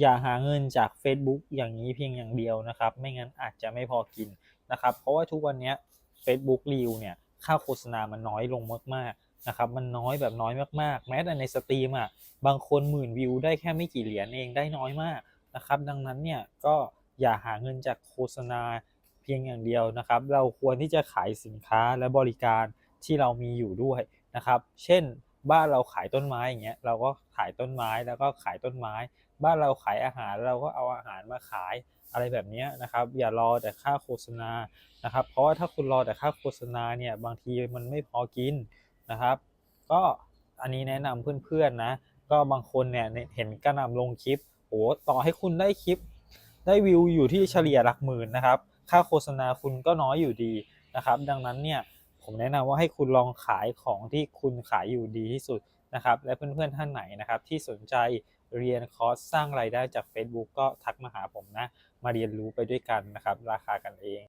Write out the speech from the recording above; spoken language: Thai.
อย่าหาเงินจากเฟซบุ๊กอย่างนี้เพียงอย่างเดียวนะครับ ไม่งั้นอาจจะไม่พอกินนะครับ เพราะว่าทุกวันนี้ยเฟซบุ๊กรีวเนี่ยค่าโฆษณามันน้อยลงมากๆนะครับมันน้อยแบบน้อยมากๆ แม้แต่ในสตรีมอะบางคนหมื่นวิวได้แค่ไม่กี่เหรียญเองได้น้อยมากนะครับดังนั้นเนี่ยก็อย่าหาเงินจากโฆษณาเพียงอย่างเดียวนะครับ เราควรที่จะขายสินค้าและบริการที่เรามีอยู่ด้วยนะครับ เช่น บ้านเราขายต้นไม้อย่างเงี้ยเราก็ขายต้นไม้แล้วก็ขายต้นไม้ บ้านเราขายอาหารเราก็เอาอาหารมาขายอะไรแบบเนี้ยนะครับ อย่ารอแต่ค่าโฆษณานะครับ เพราะว่าถ้าคุณรอแต่ค่าโฆษณาเนี่ยบางทีมันไม่พอกินนะครับ ก็อันนี้แนะนำเพื่อนๆนะ ก็บางคนเนี่ยเห็นกระนำลงคลิปโอ้ต่อให้คุณได้คลิป ได้วิวอยู่ที่เฉลี่ยหลักหมื่นนะครับ ค่าโฆษณาคุณก็น้อยอยู่ดีนะครับ ดังนั้นเนี่ย ผมแนะนำว่าให้คุณลองขายของที่คุณขายอยู่ดีที่สุดนะครับ และเพื่อนๆท่านไหนนะครับที่สนใจเรียนคอร์สสร้างรายได้จาก Facebook ก็ทักมาหาผมนะ มาเรียนรู้ไปด้วยกันนะครับ ราคากันเอง